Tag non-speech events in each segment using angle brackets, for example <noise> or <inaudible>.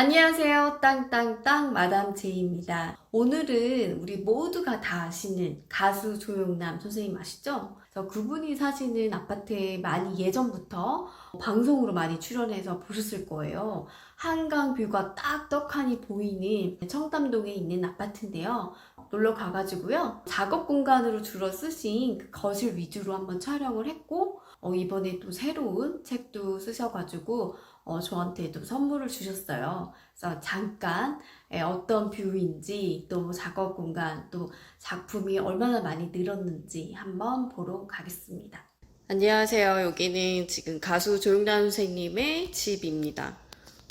안녕하세요. 땅땅땅 마담 제이입니다. 오늘은 우리 모두가 다 아시는 가수 조용남 선생님 아시죠? 그래서 그분이 사시는 아파트에 많이 예전부터 방송으로 많이 출연해서 보셨을 거예요. 한강 뷰가 딱 떡하니 보이는 청담동에 있는 아파트인데요. 놀러 가가지고요. 작업 공간으로 주로 쓰신 그 거실 위주로 한번 촬영을 했고, 어, 이번에 또 새로운 책도 쓰셔가지고, 어, 저한테도 선물을 주셨어요. 그래서 잠깐 예, 어떤 뷰인지 또 작업 공간 또 작품이 얼마나 많이 늘었는지 한번 보러 가겠습니다. 안녕하세요. 여기는 지금 가수 조용남 선생님의 집입니다.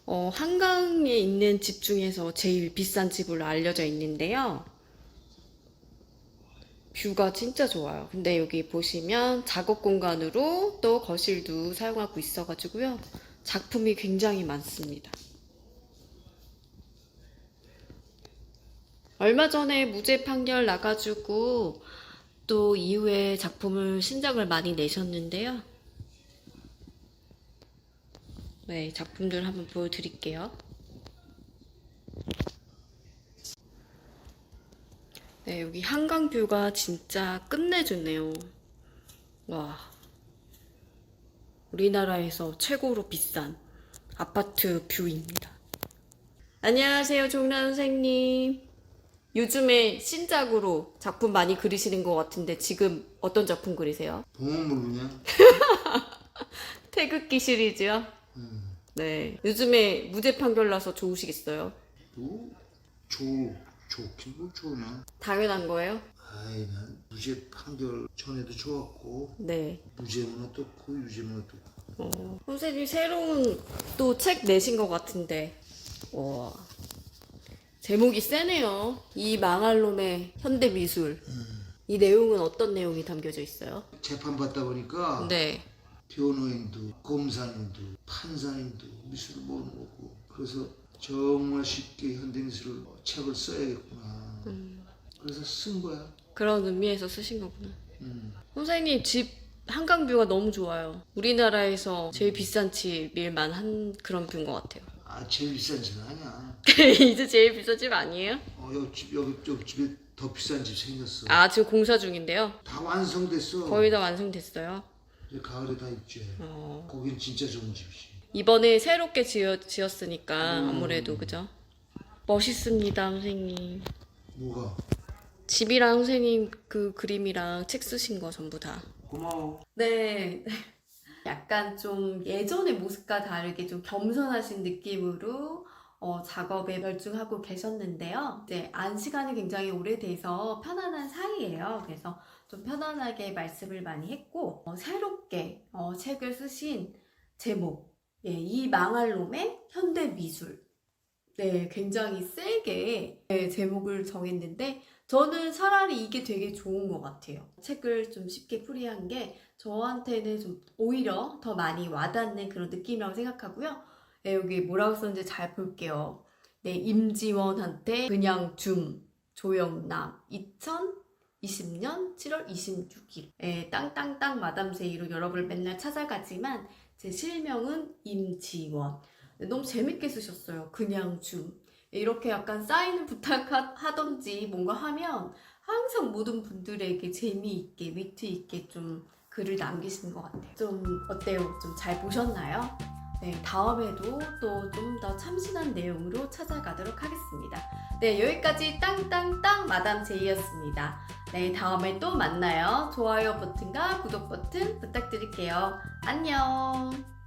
어, 한강에 있는 집 중에서 제일 비싼 집으로 알려져 있는데요. 뷰가 진짜 좋아요. 근데 여기 보시면 작업 공간으로 또 거실도 사용하고 있어가지고요. 작품이 굉장히 많습니다. 얼마 전에 무죄 판결 나가지고 또 이후에 작품을 신작을 많이 내셨는데요. 네, 작품들 한번 보여드릴게요. 네, 여기 한강 뷰가 진짜 끝내주네요. 와. 우리나라에서 최고로 비싼 아파트 뷰입니다. 안녕하세요, 종란 선생님. 요즘에 신작으로 작품 많이 그리시는 것 같은데 지금 어떤 작품 그리세요? 그냥 <laughs> 태극기 시리즈요? 네. 요즘에 무죄 판결 나서 좋으시겠어요? 뭐 좋, 좋긴 뭘 좋냐 당연한 거예요? 아이 난 무죄 판결 전에도 좋았고 네. 무죄는 어떻고 유죄는 어떻고 어, 선생님 새로운 또 책 내신 것 같은데. 와. 제목이 세네요. 이 망할 놈의 현대 미술. 이 내용은 어떤 내용이 담겨져 있어요? 재판 받다 보니까 네. 변호인도 검사님도 판사님도 미술을 모르는 거고 그래서 정말 쉽게 현대미술을 책을 써야겠구나 그래서 쓴 거야 그런 의미에서 쓰신 거구나. 음. 선생님 집 한강 뷰가 너무 좋아요. 우리나라에서 제일 비싼 집일 만 한 그런 뷰인 것 같아요. 아 제일 비싼 집은 아니야 <laughs> 이제 제일 비싼 집 아니에요? 어, 옆집 여기 옆집에 더 비싼 집 생겼어 아 지금 공사 중인데요. 다 완성됐어 거의 다 완성됐어요. 이제 가을에 다 입주해 어. 거긴 진짜 좋은 집이지 이번에 새롭게 지어, 지었으니까 아무래도 그죠? 멋있습니다 선생님. 뭐가 집이랑 선생님 그 그림이랑 책 쓰신 거 전부 다. 고마워 네. <laughs> 약간 좀 예전의 모습과 다르게 좀 겸손하신 느낌으로 어, 작업에 열중하고 계셨는데요. 이제 안 시간이 굉장히 오래돼서 편안한 사이예요. 그래서 좀 편안하게 말씀을 많이 했고 어, 새롭게 어, 책을 쓰신 제목, 예, 이 망할 놈의 현대 미술. 네, 굉장히 세게 네, 제목을 정했는데 저는 차라리 이게 되게 좋은 것 같아요. 책을 좀 쉽게 풀이한 게 저한테는 좀 오히려 더 많이 와닿는 그런 느낌이라고 생각하고요. 네, 여기 뭐라고 썼는지 잘 볼게요. 네, 임지원한테 그냥 줌 조영남 2020년 7월 26일 네, 땅땅땅 마담 세이로 여러분을 맨날 찾아가지만 제 실명은 임지원 네, 너무 재밌게 쓰셨어요. 그냥 줌 이렇게 약간 사인을 부탁하던지 뭔가 하면 항상 모든 분들에게 재미있게 위트 있게 좀 글을 남기시는 것 같아요. 좀 어때요? 좀 잘 보셨나요? 네, 다음에도 또 좀 더 참신한 내용으로 찾아가도록 하겠습니다. 네, 여기까지 땅땅땅 마담 제이였습니다. 네, 다음에 또 만나요. 좋아요 버튼과 구독 버튼 부탁드릴게요. 안녕!